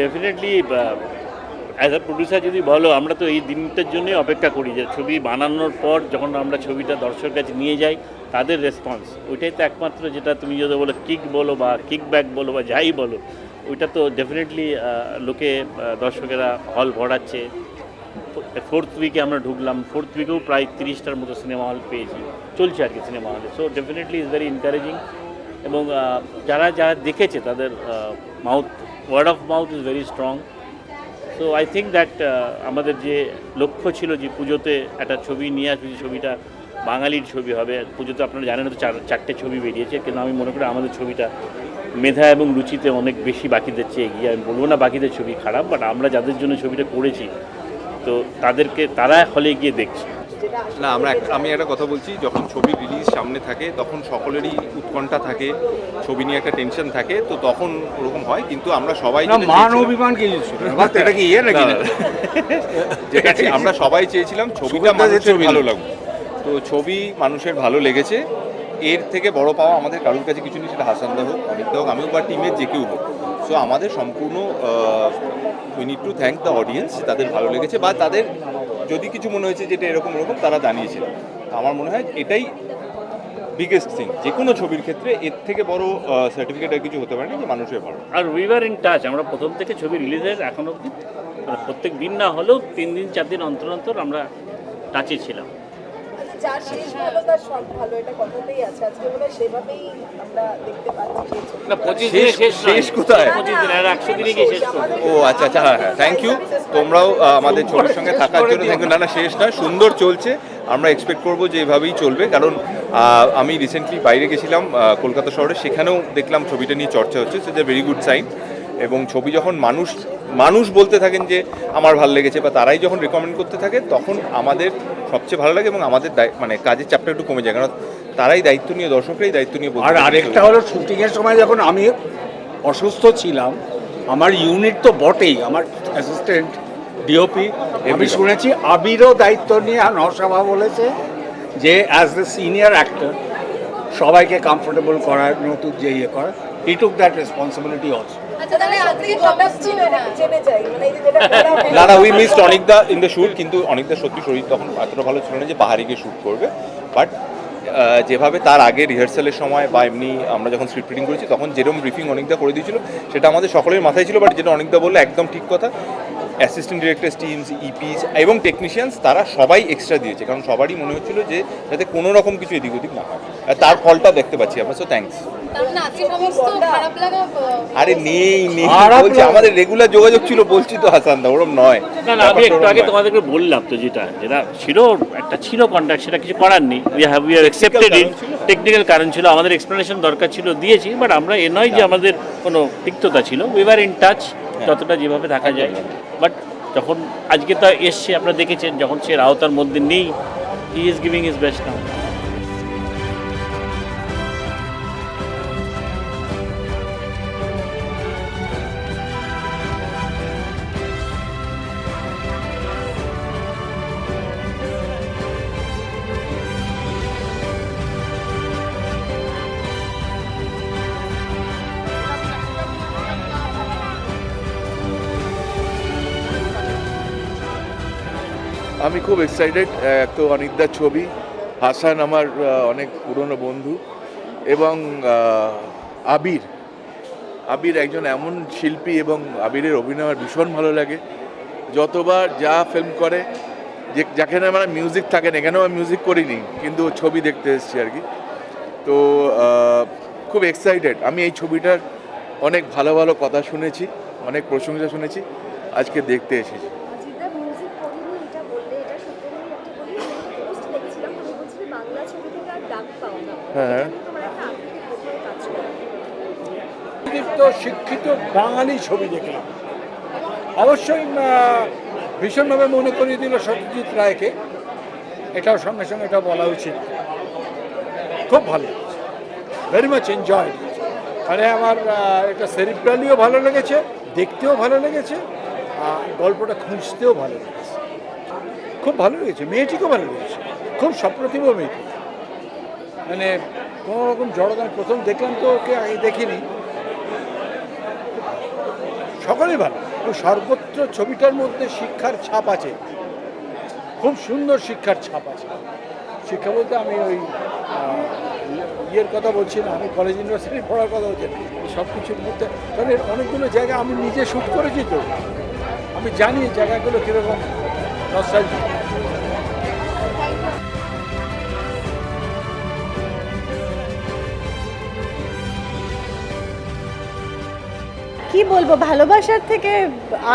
Definitely as a producer যদি বলো, আমরা তো এই দিনটার জন্যই অপেক্ষা করি যে ছবি বানানোর পর যখন আমরা ছবিটা দর্শকের কাছে নিয়ে যাই, তাদের রেসপন্স ওইটাই তো একমাত্র যেটা তুমি যদি বলো কিক বলো বা কিক ব্যাক বলো বা যাই বলো, ওইটা তো ডেফিনেটলি লোকে দর্শকেরা হল ভরাচ্ছে। ফোর্থ উইকে আমরা ঢুকলাম ফোর্থ উইকেও প্রায় তিরিশটার মতো সিনেমা হল পেয়েছি। চলছে আর কি সিনেমা হলে so definitely is very encouraging এবং যারা যারা দেখেছে তাদের mouth word of mouth is very strong so I think that আমাদের যে লক্ষ্য ছিল যে পুজোতে একটা ছবি নিয়ে আসবে, যে ছবিটা বাঙালির ছবি হবে, পুজোতে আপনারা জানেন তো চার, চারটে ছবি বেরিয়েছে, কিন্তু আমি মনে করি আমাদের ছবিটা মেধা এবং রুচিতে অনেক বেশি বাকিদের চেয়ে এগিয়ে আমি বলব না বাকিদের ছবি খারাপ বাট আমরা যাদের জন্য ছবিটা করেছি, তো তাদেরকে, তারা হলে গিয়ে দেখছে। না আমরা আমি একটা কথা বলছি যখন ছবি রিলিজ সামনে থাকে তখন সকলেরই উৎকণ্ঠা থাকে ছবি নিয়ে একটা টেনশন থাকে তো তখন ওরকম হয় কিন্তু আমরা সবাই মান অভিমান কি এটা কি ইয়ে নাকি। যেটা আমরা সবাই চেয়েছিলাম ছবিটা মানুষের ছবি। ভালো লাগবে তো ছবি মানুষের ভালো লেগেছে। এর থেকে বড় পাওয়া আমাদের কারোর কাছে কিছু নেই সেটা হাসান্দা হোক অমিত হোক আমিও বা টিমের যে কেউ হোক। সো আমাদের সম্পূর্ণ we need to thank the audience তাদের ভালো লেগেছে বা তাদের যদি কিছু মনে হয়েছে যেটা এরকম এরকম তারা জানিয়েছে আমার মনে হয় এটাই বিগেস্ট থিং যে কোনো ছবির ক্ষেত্রে এর থেকে বড় সার্টিফিকেট আর কিছু হতে পারে না যে মানুষের ভালো। আর উইভার ইন টাচ আমরা প্রথম থেকে ছবি রিলিজের এখন মানে প্রত্যেক দিন না হলেও তিন দিন, চার দিন অন্তর অন্তর আমরা টাচে ছিলাম। যার শেষ ভালো তার সব ভালো এটা কথাতেই আছে। আজকে মনে হয় সেভাবেই আমরা দেখতে পাচ্ছি না পঁচিশ দিনে শেষ শেষ কোথায়? পঁচিশ দিন আর একশো দিনে গিয়ে শেষ ও আচ্ছা আচ্ছা হ্যাঁ হ্যাঁ থ্যাংক ইউ তোমরাও আমাদের ছবির সঙ্গে থাকার জন্য থ্যাংক ইউ না না শেষ নয় সুন্দর চলছে। আমরা এক্সপেক্ট করব যে এভাবেই চলবে কারণ আমি রিসেন্টলি বাইরে গেছিলাম কলকাতা শহরে সেখানেও দেখলাম ছবিটা নিয়ে চর্চা হচ্ছে সো ভেরি গুড সাইন এবং ছবি যখন মানুষ মানুষ বলতে থাকেন যে আমার ভালো লেগেছে বা তারাই যখন রেকমেন্ড করতে থাকে তখন আমাদের সবচেয়ে ভালো লাগে এবং আমাদের মানে কাজের চাপটা একটু কমে যায়। কারণ তারাই দায়িত্ব নিয়ে দর্শকরাই দায়িত্ব নিয়ে বলতে আর আরেকটা হলো শুটিংয়ের সময় যখন আমি অসুস্থ ছিলাম আমার ইউনিট তো বটেই। আমার অ্যাসিস্ট্যান্ট ডিওপি আমি শুনেছি আবিরও দায়িত্ব নিয়ে নরসভা বলেছে যে অ্যাজ দ্য সিনিয়র অ্যাক্টর সবাইকে কমফোর্টেবল করার নতুন যে ইয়ে করা he took that responsibility also আচ্ছা না। মানে না না উই মিসড অনেকদা ইন দ্য শ্যুট কিন্তু অনেকদা সত্যি শরীর তখন এতটা ভালো ছিল না যে বাহারিকে শ্যুট করবে। বাট যেভাবে তার আগে রিহার্সালের সময় বা এমনি আমরা যখন স্ক্রিপ্ট রিডিং করেছি তখন যেরকম ব্রিফিং অনেকদা করে দিয়েছিল সেটা আমাদের সকলের মাথায় ছিল বাট যেটা অনেকদা বলল একদম ঠিক কথা। অ্যাসিস্ট্যান্ট ডিরেক্টর টিমস ইপিস এবং টেকনিশিয়ানস তারা সবাই এক্সট্রা দিয়েছে কারণ সবারই মনে হচ্ছিল যে যাতে কোনো রকম কিছু এদিক ওদিক না হয়। তার ফলটা দেখতে পাচ্ছি আমরা সো থ্যাঙ্কস তার না আজকে সমস্ত খারাপ লাগা আহ, আরে নেই নেই। বলছি আমাদের রেগুলার যোগাযোগ ছিল বলছি তো হাসান দা ওরম নয়। না না আমি একটু আগে তোমাদেরকে বললাম তো যেটা যেটা ছিল একটা ছিল কন্ট্যাক্ট সেটা কিছু করার নেই। We have we are accepted it কারণ ছিল। টেকনিক্যাল কারণ ছিল আমাদের এক্সপ্লেনেশন দরকার ছিল দিয়েছি বাট আমরা এ নয় যে আমাদের কোনো তিক্ততা ছিল। উই আর ইন টাচ যতটা যেভাবে থাকা যায়। বাট যখন আজকে তো এসছে আপনারা দেখেছেন যখন সে আওতার মধ্যে নেই he is giving is best now আমি খুব এক্সাইটেড এক তো অনিকদার ছবি। হাসান আমার অনেক পুরনো বন্ধু এবং আবির। আবির একজন এমন শিল্পী এবং আবিরের অভিনয় আমার ভীষণ ভালো লাগে। যতবার যা ফিল্ম করে, যে যেখানে আমার মিউজিক থাকে না এখানেও আমি মিউজিক করিনি, কিন্তু ছবি দেখতে এসেছি আর কি। তো খুব এক্সাইটেড আমি এই ছবিটার অনেক ভালো ভালো কথা শুনেছি, অনেক প্রশংসা শুনেছি, আজকে দেখতে এসেছি জিদা মিউজিক করিনি এটা বললে এটা সত্যি করে একটা বলি পোস্ট দেখছিলাম উনি বলছিলেন বাংলা ছবি থেকে আর ডাক পাও না হ্যাঁ। শিক্ষিত বাঙালি ছবি দেখলাম। অবশ্যই ভীষণভাবে মনে করিয়ে দিল সত্যজিৎ রায়কে। এটাও সঙ্গে সঙ্গে এটা বলা উচিত। খুব ভালো ভেরি মাচ এনজয় মানে আমার এটা সেরিব্রালিও ভালো লেগেছে, দেখতেও ভালো লেগেছে, আর গল্পটা খুঁজতেও ভালো লেগেছে। খুব ভালো লেগেছে, মেয়েটিকেও ভালো লেগেছে। খুব সপ্রতিভ মেয়েটি। মানে কোনো রকম জড়গান প্রথম দেখলাম তো ওকে আগে দেখিনি। সকলেই ভালো। সর্বত্র ছবিটার মধ্যে শিক্ষার ছাপ আছে। খুব সুন্দর শিক্ষার ছাপ আছে। শিক্ষা বলতে আমি ওই ইয়ের কথা বলছি না, আমি কলেজ ইউনিভার্সিটি পড়ার কথা বলছি সব কিছুর মধ্যে এর অনেকগুলো জায়গা আমি নিজে শ্যুট করেছি তো। আমি জানি জায়গাগুলো কীরকম। কি বলব, ভালোবাসার থেকে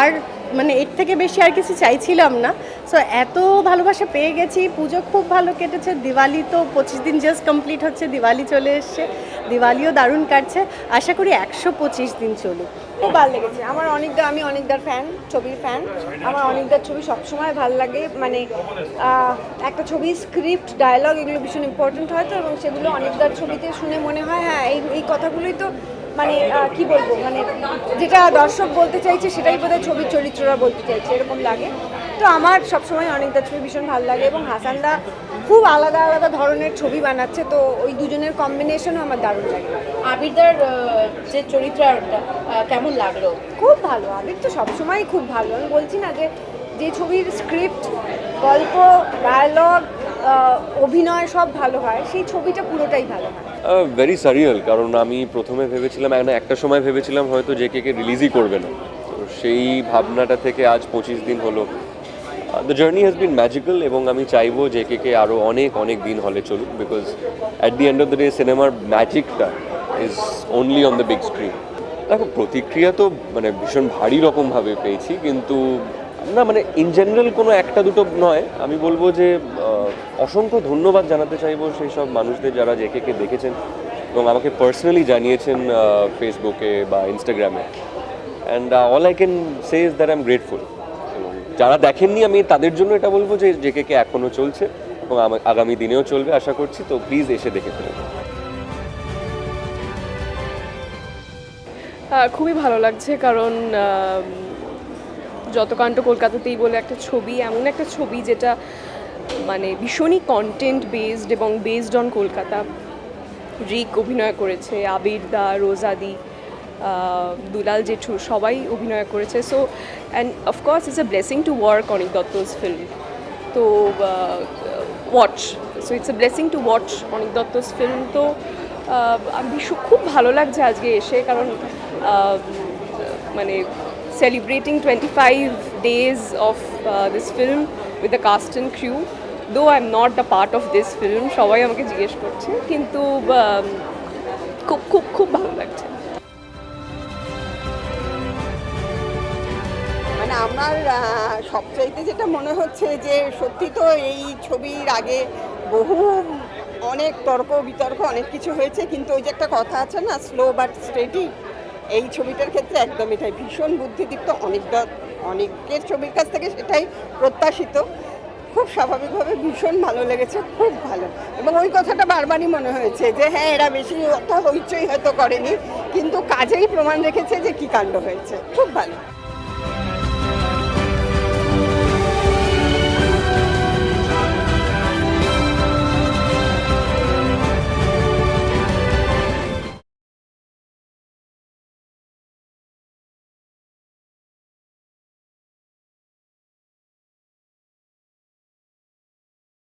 আর মানে এর থেকে বেশি আর কিছু চাইছিলাম না। সো এত ভালোবাসা পেয়ে গেছি, পুজো খুব ভালো কেটেছে, দিওয়ালি তো পঁচিশ দিন জাস্ট কমপ্লিট হচ্ছে, দিওয়ালি চলে এসছে, দিওয়ালিও দারুণ কাটছে, আশা করি একশো পঁচিশ দিন চলুক। খুব ভালো লেগেছে। আমার অনেকদা, আমি অনেকদার ফ্যান ছবির ফ্যান আমার অনেকদার ছবি সবসময় ভালো লাগে মানে একটা ছবি স্ক্রিপ্ট ডায়লগ এগুলো ভীষণ ইম্পর্টেন্ট হয় তো, এবং সেগুলো অনেকদার ছবিতে শুনে মনে হয় হ্যাঁ এই এই কথাগুলোই তো মানে কি বলব? মানে যেটা দর্শক বলতে চাইছে সেটাই বোধহয় ছবির চরিত্ররা বলতে চাইছে এরকম লাগে। তো আমার সবসময় অনেকদার ছবি ভীষণ ভালো লাগে এবং হাসানদা খুব আলাদা আলাদা ধরনের ছবি বানাচ্ছে তো ওই দুজনের কম্বিনেশনও আমার দারুণ লাগে। আবিরদার যে চরিত্রটা কেমন লাগল? খুব ভালো। আবির তো সবসময় খুব ভালো। আমি বলছি না যে যে ছবির স্ক্রিপ্ট গল্প ডায়ালগ অভিনয় সব ভালো হয়, সেই ছবিটা পুরোটাই ভালো হয়। ভেরি সারিয়াল কারণ আমি প্রথমে ভেবেছিলাম একটা সময় ভেবেছিলাম হয়তো জে কে রিলিজই করবে না। তো সেই ভাবনাটা থেকে আজ পঁচিশ দিন হলো। The journey has been magical এবং আমি চাইব জে কে আরও অনেক অনেক দিন হলে চলুক because at the end of the day সিনেমার ম্যাজিকটা is only on the big screen দেখো, প্রতিক্রিয়া তো মানে ভীষণ ভারী রকমভাবে পেয়েছি, কিন্তু না মানে ইন জেনারেল কোনো একটা দুটো নয়। আমি বলব যে অসংখ্য ধন্যবাদ জানাতে চাইব সেই সব মানুষদের যারা জেকে কে দেখেছেন এবং আমাকে পার্সোনালি জানিয়েছেন ফেসবুকে বা ইনস্টাগ্রামে and all I can say is that I grateful যারা দেখেননি, আমি তাদের জন্য এটা বলব যে জেকে কে এখনও চলছে এবং আগামী দিনেও চলবে আশা করছি। তো প্লিজ এসে দেখে ফেলুন। খুবই ভালো লাগছে কারণ যতকাণ্ড কলকাতাতেই বলে একটা ছবি, এমন একটা ছবি যেটা মানে ভীষণই কন্টেন্ট বেসড এবং বেসড অন কলকাতা। রিক অভিনয় করেছে, আবির দা রোজাদি দুলাল জেঠু সবাই অভিনয় করেছে। So and of course it's a blessing to work Anik Dutta's film তো watch so it's a blessing to watch Anik Dutta's film তো ভীষণ, খুব ভালো লাগছে আজকে এসে কারণ মানে celebrating twenty five days of this film with the cast and crew though I am not the part of this film সবাই আমাকে জিজ্ঞেস করছে, কিন্তু খুব খুব খুব ভালো লাগছে। মানে আমার সবচাইতে যেটা মনে হচ্ছে যে সত্যি তো এই ছবির আগে বহু, অনেক তর্ক, বিতর্ক অনেক কিছু হয়েছে, কিন্তু ওই যে একটা কথা আছে না স্লো বাট স্টেডি এই ছবিটার ক্ষেত্রে একদম এটাই। ভীষণ বুদ্ধিদীপ্ত অনেকটা অনেকের ছবির কাছ থেকে সেটাই প্রত্যাশিত। খুব স্বাভাবিকভাবে ভীষণ ভালো লেগেছে, খুব ভালো। এবং ওই কথাটা বারবারই মনে হয়েছে যে হ্যাঁ এরা বেশি অত হইচই হয়তো করেনি, কিন্তু কাজেই প্রমাণ রেখেছে যে কী কাণ্ড হয়েছে। খুব ভালো।